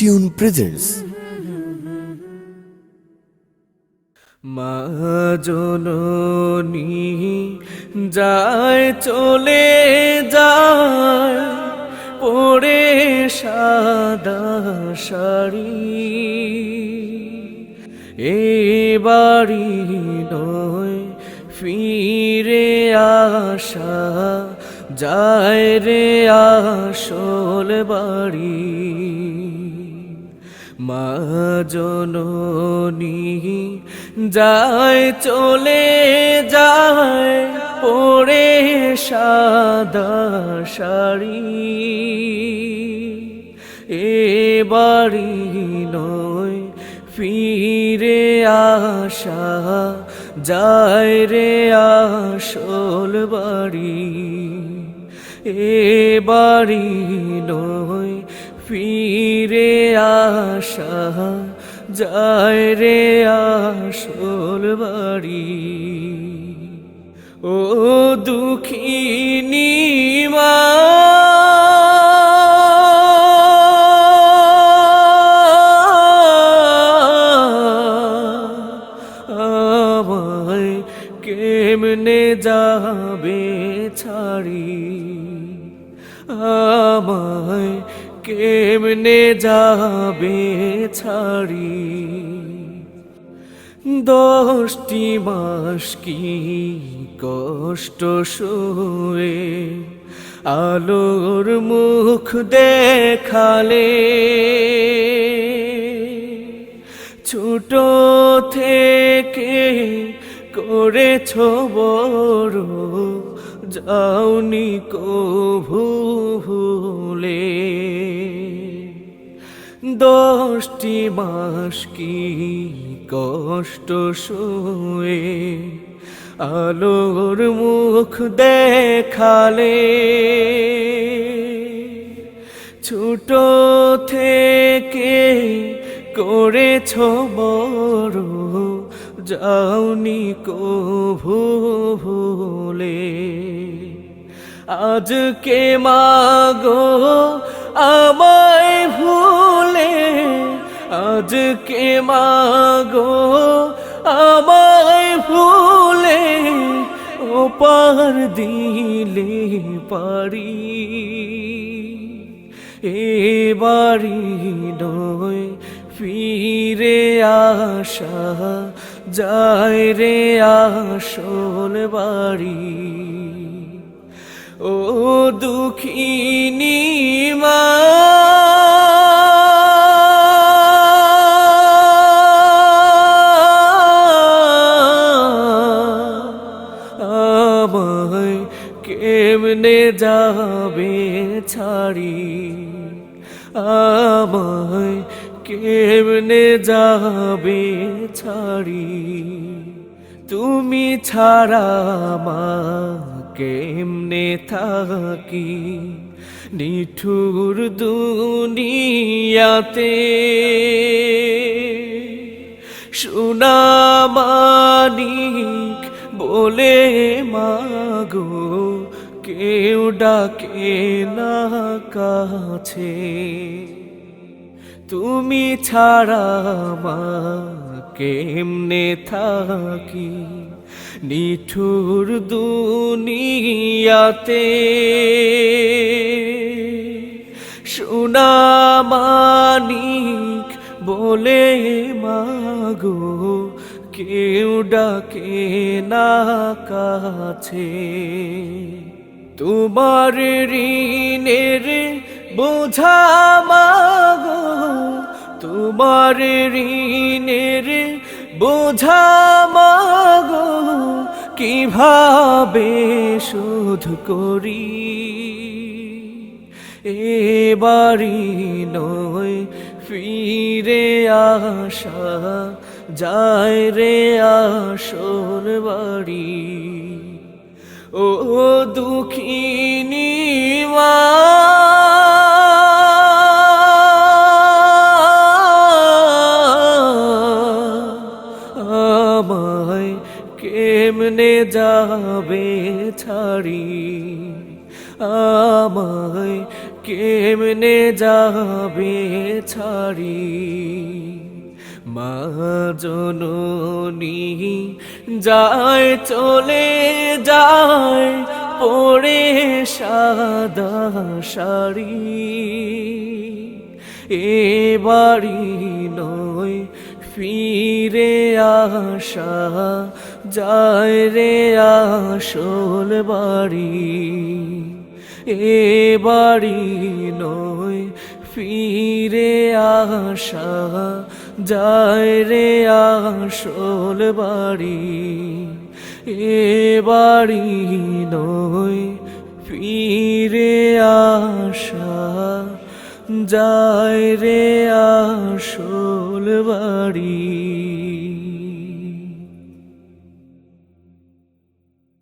Tune presents মা জননী, যায় চলে যায় পড়ে সাদা শাড়ি। এ বাড়ি নয়, ফিরে আসা, যায় রে আসল বাড়ি। মা জননী, যায় চলে যায় পরে সাদা শাড়ি। এ বাড়ি নয়, ফিরে আসা যায় রে আসল বাড়ি। এ বাড়ি নয় ফিরে আসা যায় রে আসল বাড়ি। ও দুঃখিনী মা। কেমনে যাবে ছাড়ি? আমায় কেমনে যাবে ছাড়ি? দশটি মাস কি কষ্ট শুয়ে আলোর মুখ দেখালে? ছোট থেকে করেছ বড়, যাওনি কভু ভুলে। দশটি মাস কি কষ্ট শুয়ে আলোর মুখ দেখালে? ছোট থেকে করেছ বড়, যাওনি কভু ভুলে। আজকে মাগো আমায় আজকে মাগো, আমায় ভুলে ওপার দিলে পারি। এ বাড়ি নয়, ফিরে আসা যায় রে আসল বাড়ি। ও দুঃখিনী মা যাবে ছাড়ি আমায় কেমনে যাবে ছাড়ি? তুমি ছাড়া মা কেমনে থাকি? নিঠুর দুনিয়াতে সোনামানিক বলে মাগো কেউ ডাকে না কাছে। তুমি ছাড়া মা কেমনে থাকি। নিঠুর দুনিয়াতে সোনামানিক বলে মাগো, কেউ ডাকে না কাছে। তোমার ঋণের বোঝা মাগো। তোমার ঋণের বোঝা মাগো। কীভাবে শোধ করি? এ বাড়ি নয়, ফিরে আসা। যায় রে আসল বাড়ি। ও আমায় কেমনে যাবে ছাড়ি? আমায় কেমনে যাবে ছাড়ি? মা যায় চলে যায় পড়ে সাদা শাড়ি। এ বাড়ি নয়, ফিরে আসা যায় রে আসল বাড়ি। এ বাড়ি নয় ফিরে আসা, যায় রে আসল বাড়ি, এ বাড়ি নয়, ফিরে আসা, যায় রে আসল বাড়ি।